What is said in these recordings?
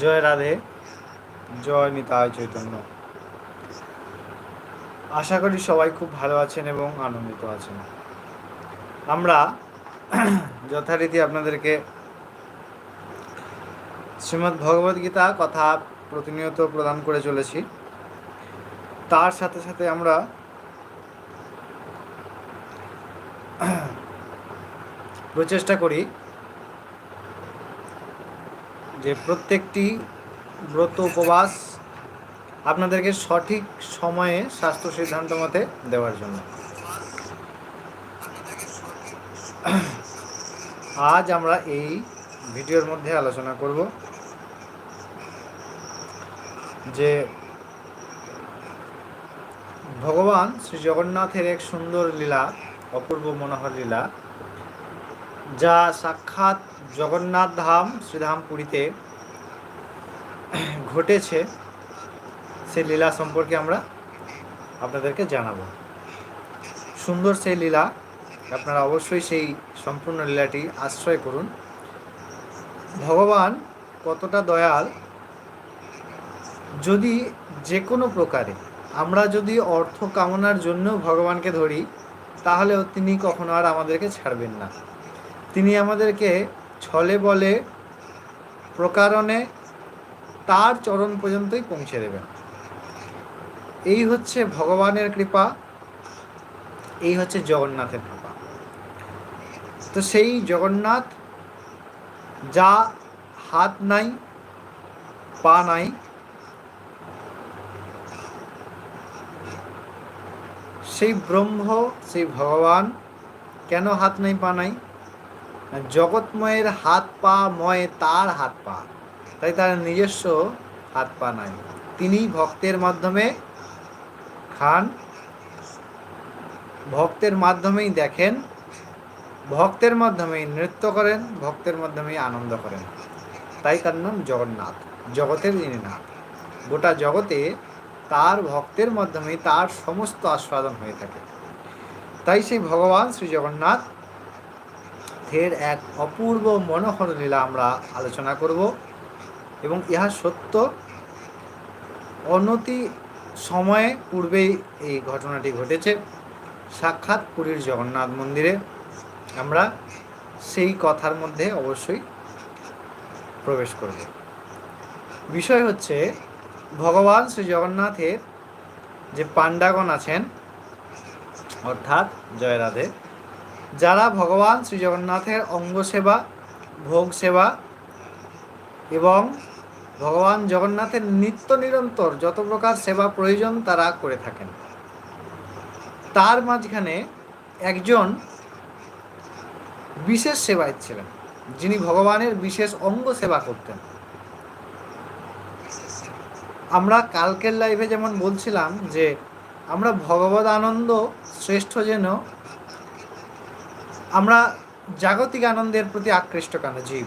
জয় রাধে, জয় নিতাই চৈতন্য। আশা করি সবাই খুব ভালো আছেন এবং আনন্দিত আছেন। আমরা যথারীতি আপনাদেরকে শ্রীমদ্ ভগবদ গীতা কথা প্রতিনিয়ত প্রদান করে চলেছি। তার সাথে সাথে আমরা প্রচেষ্টা করি যে প্রত্যেকটি ব্রত উপবাস আপনাদেরকে সঠিক সময়ে স্বাস্থ্য সিদ্ধান্ত মতে দেওয়ার জন্য। আজ আমরা এই ভিডিওর মধ্যে আলোচনা করব যে ভগবান শ্রী জগন্নাথের এক সুন্দর লীলা, অপূর্ব মনোহর লীলা যা সাক্ষাৎ জগন্নাথ ধাম শ্রীধাম পুরীতে ঘটেছে সেই লীলা সম্পর্কে আমরা আপনাদেরকে জানাব। সুন্দর সেই লীলা, আপনারা অবশ্যই সেই সম্পূর্ণ লীলাটি আশ্রয় করুন। ভগবান কতটা দয়াল, যদি যে কোনো প্রকারে, আমরা যদি অর্থ কামনার জন্য ভগবানকে ধরি, তাহলেও তিনি কখনো আর আমাদেরকে ছাড়বেন না। তিনি আমাদেরকে ছলে বলে প্রকারণে তার চরণ পর্যন্তই পৌঁছে দেবেন। এই হচ্ছে ভগবানের কৃপা, এই হচ্ছে জগন্নাথের কৃপা। তো সেই জগন্নাথ যা হাত নাই, পা নাই, সেই ব্রহ্ম, সেই ভগবান কেন হাত নাই, পা নাই? জগৎময়ের হাত পা, ময় তার হাত পা। তাই তার নিজস্ব হাত পা নাই। তিনি ভক্তের মাধ্যমে খান। ভক্তের মাধ্যমেই দেখেন। ভক্তের মাধ্যমেই নৃত্য করেন। ভক্তের মাধ্যমেই আনন্দ করেন। তাই তার নাম জগন্নাথ। জগতের যিনি নাথ। গোটা জগতে তার ভক্তের মাধ্যমেই তার সমস্ত আস্বাদন হয়ে থাকে। তাই সেই ভগবান শ্রী জগন্নাথ এর এক অপূর্ব মনোহর লীলা আমরা আলোচনা করব এবং ইহা সত্য। অনতি সময়ে পূর্বেই এই ঘটনাটি ঘটেছে। সাক্ষাৎ পুরীর জগন্নাথ মন্দিরে। আমরা সেই কথার মধ্যে অবশ্যই প্রবেশ করব। বিষয় হচ্ছে, ভগবান শ্রী জগন্নাথের যে পাণ্ডাগণ আছেন, অর্থাৎ জয় রাধে যারা ভগবান শ্রী জগন্নাথের অঙ্গ সেবা, ভোগ সেবা এবং ভগবান জগন্নাথের নিত্য নিরন্তর যত প্রকার সেবা প্রয়োজন তারা করে থাকেন। তার মাঝখানে একজন বিশেষ সেবায় ছিলেন, যিনি ভগবানের বিশেষ অঙ্গ সেবা করতেন। আমরা কালকের লাইভে যেমন বলছিলাম যে, আমরা ভগবত আনন্দ শ্রেষ্ঠ যেন আমরা জাগতিক আনন্দের প্রতি আকৃষ্ট কেন জীব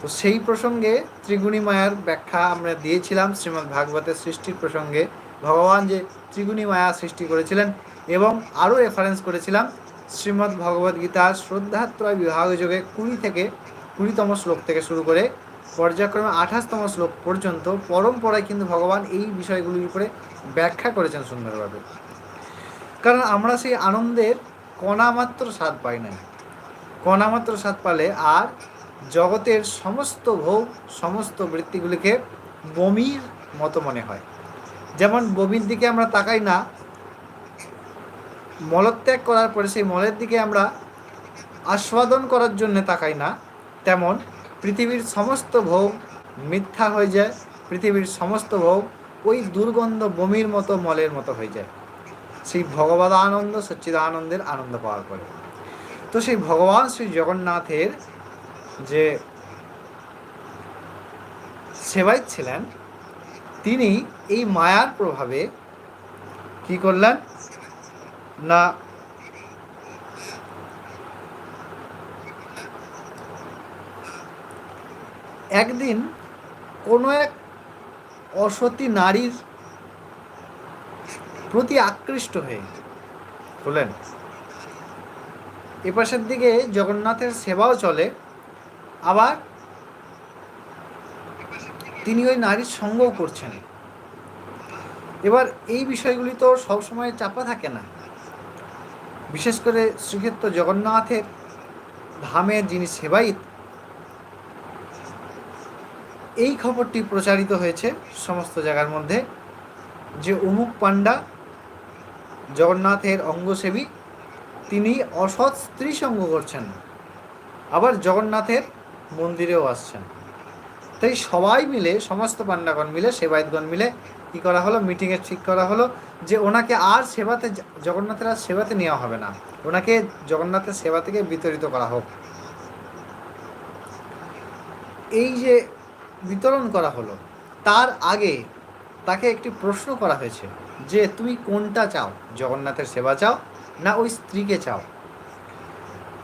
তো সেই প্রসঙ্গে ত্রিগুণী মায়ার ব্যাখ্যা আমরা দিয়েছিলাম, শ্রীমদ্ ভাগবতের সৃষ্টির প্রসঙ্গে। ভগবান যে ত্রিগুণী মায়া সৃষ্টি করেছিলেন এবং আরও রেফারেন্স করেছিলাম, শ্রীমদ্ ভগবদ গীতার শ্রদ্ধাত্রয় বিভাগ যোগে কুড়ি থেকে কুড়িতম শ্লোক থেকে শুরু করে পর্যায়ক্রমে আঠাশতম শ্লোক পর্যন্ত পরম্পরায় কিন্তু ভগবান এই বিষয়গুলির উপরে ব্যাখ্যা করেছেন সুন্দরভাবে। কারণ আমরা সেই আনন্দের কণামাত্র স্বাদ পাই নাই কণামাত্র স্বাদ পালে আর জগতের সমস্ত ভোগ, সমস্ত বৃত্তিগুলিকে বমির মতো মনে হয়। যেমন বমির দিকে আমরা তাকাই না, মলত্যাগ করার পরে সেই মলের দিকে আমরা আস্বাদন করার জন্য তাকাই না, তেমন পৃথিবীর সমস্ত ভোগ মিথ্যা হয়ে যায়, পৃথিবীর সমস্ত ভোগ ওই দুর্গন্ধ বমির মতো, মলের মতো হয়ে যায়। সেই ভগবত আনন্দ সচ্চিদানন্দের আনন্দ পাওয়ার পরে। তো সেই ভগবান শ্রী জগন্নাথের যে সেবাই ছিলেন, তিনি এই মায়ার প্রভাবে কি করলেন না একদিন কোনো এক অসতী নারীর প্রতি আকৃষ্ট হয়ে হলেন এপাশের দিকে জগন্নাথের সেবাও চলে, আবার তিনি ওই নারীর সঙ্গও করছেন। এবার এই বিষয়গুলি তো সবসময় চাপা থাকে না। বিশেষ করে শ্রীক্ষেত্র জগন্নাথের ধামের যিনি সেবাইত এই খবরটি প্রচারিত হয়েছে সমস্ত জায়গার মধ্যে যে অমুক পাণ্ডা জগন্নাথের অঙ্গসেবী, তিনি অসৎ স্ত্রী সঙ্গ করছেন। আবার জগন্নাথের মন্দিরেও আসছেন। তাই সবাই মিলে, সমস্ত পান্ডাগণ মিলে, সেবায়তগণ মিলে কি করা হলো? মিটিংয়ে ঠিক করা হলো যে ওনাকে আর সেবাতে, জগন্নাথের আর সেবাতে নেওয়া হবে না। ওনাকে জগন্নাথের সেবা থেকে বিতরিত করা হোক। এই যে বিতরণ করা হলো, তার আগে তাকে একটি প্রশ্ন করা হয়েছে। যে তুমি কোনটা চাও? জগন্নাথের সেবা চাও না ওই স্ত্রীকে চাও?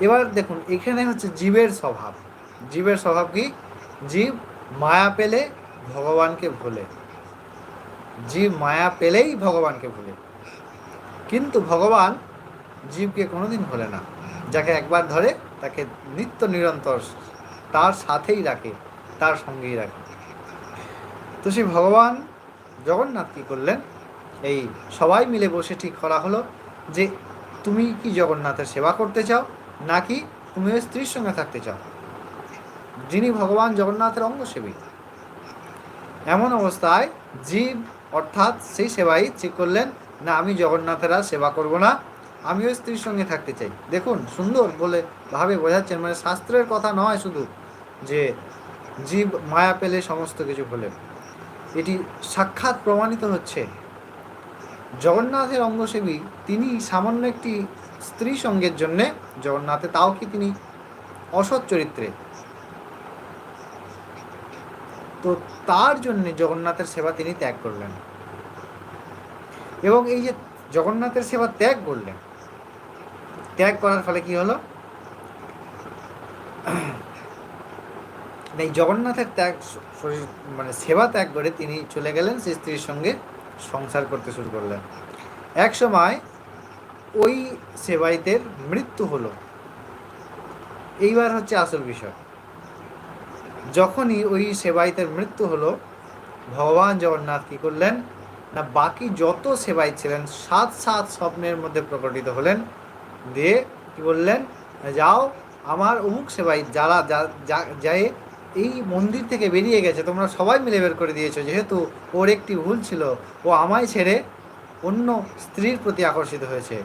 এবার দেখুন, এখানে হচ্ছে জীবের স্বভাব। জীবের স্বভাব কি? জীব মায়া পেলে ভগবানকে ভোলে। জীব মায়া পেলেই ভগবানকে ভুলে। কিন্তু ভগবান জীবকে কোনোদিন ভোলে না। যাকে একবার ধরে তাকে নিত্য নিরন্তর তার সাথেই রাখে, তার সঙ্গেই রাখে। তো সেই ভগবান জগন্নাথ কী করলেন? এই সবাই মিলে বসে ঠিক করা হলো যে তুমি কি জগন্নাথের সেবা করতে চাও, নাকি তুমি ওই স্ত্রীর সঙ্গে থাকতে চাও? যিনি ভগবান জগন্নাথের অঙ্গসেবী। এমন অবস্থায় জীব অর্থাৎ সেই সেবাই ঠিক করলেন, না, আমি জগন্নাথেরা সেবা করব না আমি ওই স্ত্রীর সঙ্গে থাকতে চাই। দেখুন, সুন্দর বলে ভাবে বোঝাচ্ছেন মানে শাস্ত্রের কথা নয় শুধু যে জীব মায়া পেলে সমস্ত কিছু হলে এটি সাক্ষাৎ প্রমাণিত হচ্ছে। জগন্নাথের অঙ্গসেবী, তিনি সামান্য একটি স্ত্রী সঙ্গের জন্যে জগন্নাথে, তাও কি তিনি অসৎ চরিত্রে? তো তার জন্য জগন্নাথের সেবা তিনি ত্যাগ করলেন। এবং এই যে জগন্নাথের সেবা ত্যাগ করলেন, ত্যাগ করার ফলে কি হলো? এই জগন্নাথের ত্যাগ মানে সেবা ত্যাগ করে তিনি চলে গেলেন সেই স্ত্রীর সঙ্গে। সংসার করতে শুরু করলেন। এক সময় ওই সেবাইতের মৃত্যু হলো। এইবার হচ্ছে আসল বিষয়। যখনই ওই সেবাইতের মৃত্যু হলো, ভগবান জগন্নাথ কী করলেন? না, বাকি যত সেবাই ছিলেন, সাত সাত স্বপ্নের মধ্যে প্রকটিত হলেন। দিয়ে কি বললেন? যাও, আমার অমুক সেবাই যারা যা, যায় এই মন্দির থেকে বেরিয়ে গেছে, তোমরা সবাই মিলে বের করে দিয়েছ। যেহেতু ওর একটি ভুল ছিল, ও আমায় ছেড়ে অন্য স্ত্রীর প্রতি আকর্ষিত হয়েছে।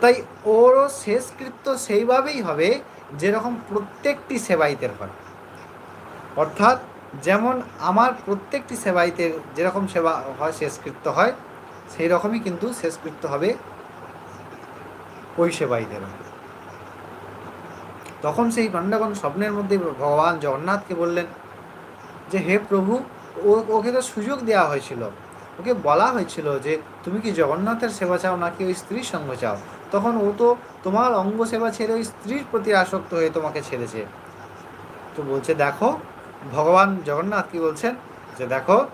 তাই ওরও শেষকৃত্য সেইভাবেই হবে, যেরকম প্রত্যেকটি সেবাইতের হয়। অর্থাৎ, যেমন আমার প্রত্যেকটি সেবাইতের যেরকম সেবা হয়, শেষকৃত্য হয় সেই রকমই কিন্তু শেষকৃত্য হবে ওই সেবাইদের তখন সেই পাণ্ডাগণ স্বপ্নের মধ্যে ভগবান জগন্নাথকে বললেন যে, হে প্রভু, ও, ওকে তো সুযোগ দেওয়া হয়েছিল। ওকে বলা হয়েছিল যে, তুমি কি জগন্নাথের সেবা চাও নাকি ওই স্ত্রীর সঙ্গ চাও? তখন ও তো তোমার অঙ্গ সেবা ছেড়ে ওই স্ত্রীর প্রতি আসক্ত হয়ে তোমাকে ছেড়েছে। তো বলছে, দেখো, ভগবান জগন্নাথ কি বলছেন? যে, দেখো,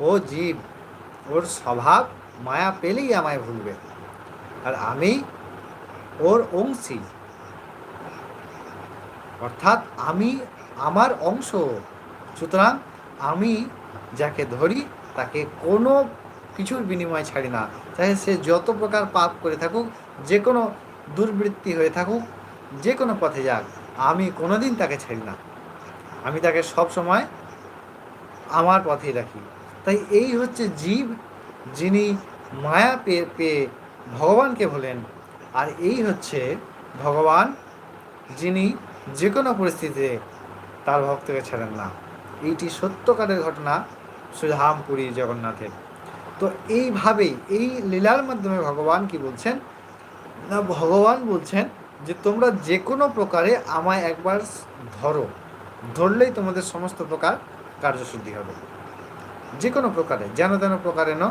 ও জীব, ওর স্বভাব মায়া পেলেই আমায় ভুলবে। আর আমি ওর অংশী। অর্থাৎ আমি আমার অংশ। সুতরাং আমি যাকে ধরি তাকে কোনো কিছুর বিনিময় ছাড়ি না। চাহে সে যত প্রকার পাপ করে থাকুক, যে কোনো দুর্বৃত্তি হয়ে থাকুক, যে কোনো পথে যাক, আমি কোনোদিন তাকে ছাড়ি না। আমি তাকে সব সময় আমার পথেই রাখি। তাই এই হচ্ছে জীব, যিনি মায়া পেয়ে পেয়ে ভগবানকে ভোলেন। আর এই হচ্ছে ভগবান, যিনি যে কোনো পরিস্থিতিতে তার ভক্তকে ছাড়েন না। এইটি সত্যকারের ঘটনা সুধামপুরী জগন্নাথের। তো এইভাবেই, এই লীলার মাধ্যমে ভগবান কি বলছেন? না, ভগবান বলছেন যে, তোমরা যে কোনো প্রকারে আমায় একবার ধরো। ধরলেই তোমাদের সমস্ত প্রকার কার্যশুদ্ধি হবে। যে কোনো প্রকারে, যেন তেন প্রকারে ন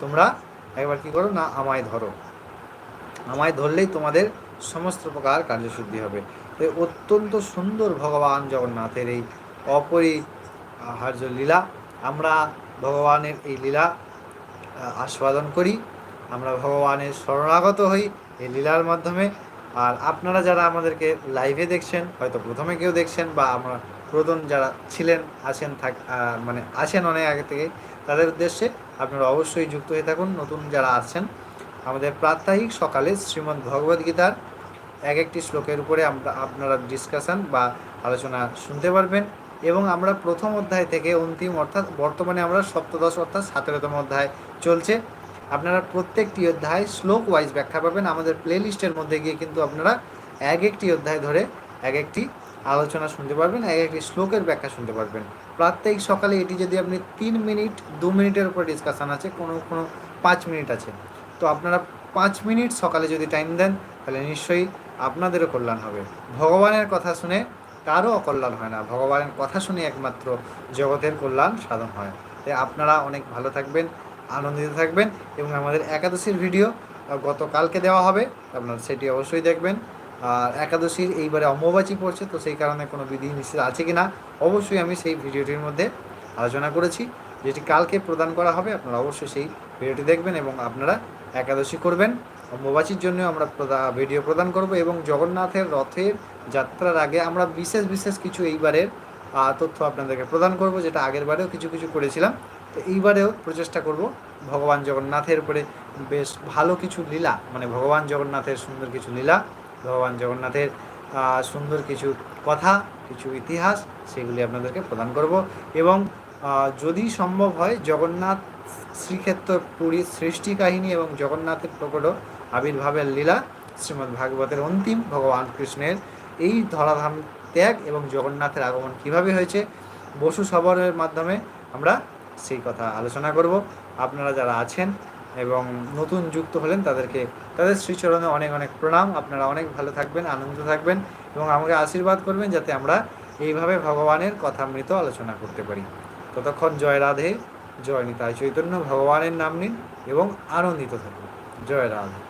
তোমরা একবার কি করো? না, আমায় ধরো। আমায় ধরলেই তোমাদের সমস্ত প্রকার কার্যশুদ্ধি হবে। তো অত্যন্ত সুন্দর ভগবান জগন্নাথের এই অপরিহার্য লীলা। আমরা ভগবানের এই লীলা আস্বাদন করি। আমরা ভগবানের শরণাগত হই এই লীলার মাধ্যমে। আর আপনারা যারা আমাদেরকে লাইভে দেখছেন, হয়তো প্রথমে কেউ দেখছেন বা আমরা প্রদন যারা ছিলেন আছেন থাক মানে আছেন অনেক আগে থেকে, তাদের উদ্দেশ্যে আপনারা অবশ্যই যুক্ত হয়ে থাকুন। নতুন যারা আছেন, আমাদের প্রাত্যহিক সকালে শ্রীমদ্ ভগবদ্গীতার এক একটি শ্লোকের উপরে আমরা আপনারা ডিসকাশন বা আলোচনা শুনতে পারবেন। এবং আমরা প্রথম অধ্যায় থেকে অন্তিম অর্থাৎ বর্তমানে আমরা সপ্তদশ অর্থাৎ সতেরোতম অধ্যায় চলছে। আপনারা প্রত্যেকটি অধ্যায় শ্লোক ওয়াইজ ব্যাখ্যা পাবেন। আমাদের প্লে লিস্টের মধ্যে গিয়ে কিন্তু আপনারা এক একটি অধ্যায় ধরে এক একটি আলোচনা শুনতে পারবেন, এক একটি শ্লোকের ব্যাখ্যা শুনতে পারবেন। প্রত্যেক সকালে এটি যদি আপনি তিন মিনিট, দু মিনিটের উপর ডিসকাশান আছে, কোনো কোনো পাঁচ মিনিট আছে। তো আপনারা পাঁচ মিনিট সকালে যদি টাইম দেন, তাহলে নিশ্চয়ই আপনাদেরও কল্যাণ হবে। ভগবানের কথা শুনে কারও অকল্যাণ হয় না। ভগবানের কথা শুনে একমাত্র জগতের কল্যাণ সাধন হয়। তাই আপনারা অনেক ভালো থাকবেন, আনন্দিত থাকবেন এবং আমাদের একাদশীর ভিডিও গতকালকে দেওয়া হবে। আপনারা সেটি অবশ্যই দেখবেন। আর একাদশীর এইবারে অম্বুবাচী পড়ছে, তো সেই কারণে কোনো বিধি নিষেধ আছে কি না অবশ্যই আমি সেই ভিডিওটির মধ্যে আলোচনা করেছি। যেটি কালকে প্রদান করা হবে, আপনারা অবশ্যই সেই ভিডিওটি দেখবেন এবং আপনারা একাদশী করবেন। অম্বুবাচীর জন্য আমরা ভিডিও প্রদান করব এবং জগন্নাথের রথের যাত্রার আগে আমরা বিশেষ বিশেষ কিছু এইবারের তথ্য আপনাদেরকে প্রদান করব, যেটা আগের বারেও কিছু কিছু করেছিলাম। তো এইবারেও প্রচেষ্টা করব ভগবান জগন্নাথের উপরে বেশ ভালো কিছু লীলা মানে ভগবান জগন্নাথের সুন্দর কিছু লীলা, ভগবান জগন্নাথের সুন্দর কিছু কথা, কিছু ইতিহাস, সেগুলি আপনাদেরকে প্রদান করব এবং যদি সম্ভব হয় জগন্নাথ শ্রীক্ষেত্র পুরীর সৃষ্টি কাহিনী এবং জগন্নাথের প্রকট আবির্ভাবের লীলা শ্রীমদ্ ভাগবতের অন্তিম ভগবান কৃষ্ণের। এই ধরাধাম ত্যাগ এবং জগন্নাথের আগমন কীভাবে হয়েছে, বসু সবরের মাধ্যমে আমরা সেই কথা আলোচনা করব। আপনারা যারা আছেন এবং নতুন যুক্ত হলেন, তাদেরকে, তাদের শ্রীচরণে অনেক অনেক প্রণাম। আপনারা অনেক ভালো থাকবেন, আনন্দিত থাকবেন এবং আমাকে আশীর্বাদ করবেন যাতে আমরা এইভাবে ভগবানের কথামৃত আলোচনা করতে পারি। ততক্ষণ জয় রাধে, জয় নিতাই চৈতন্য, ভগবানের নাম নিন এবং আনন্দিত থাকুন। জয় রাধে।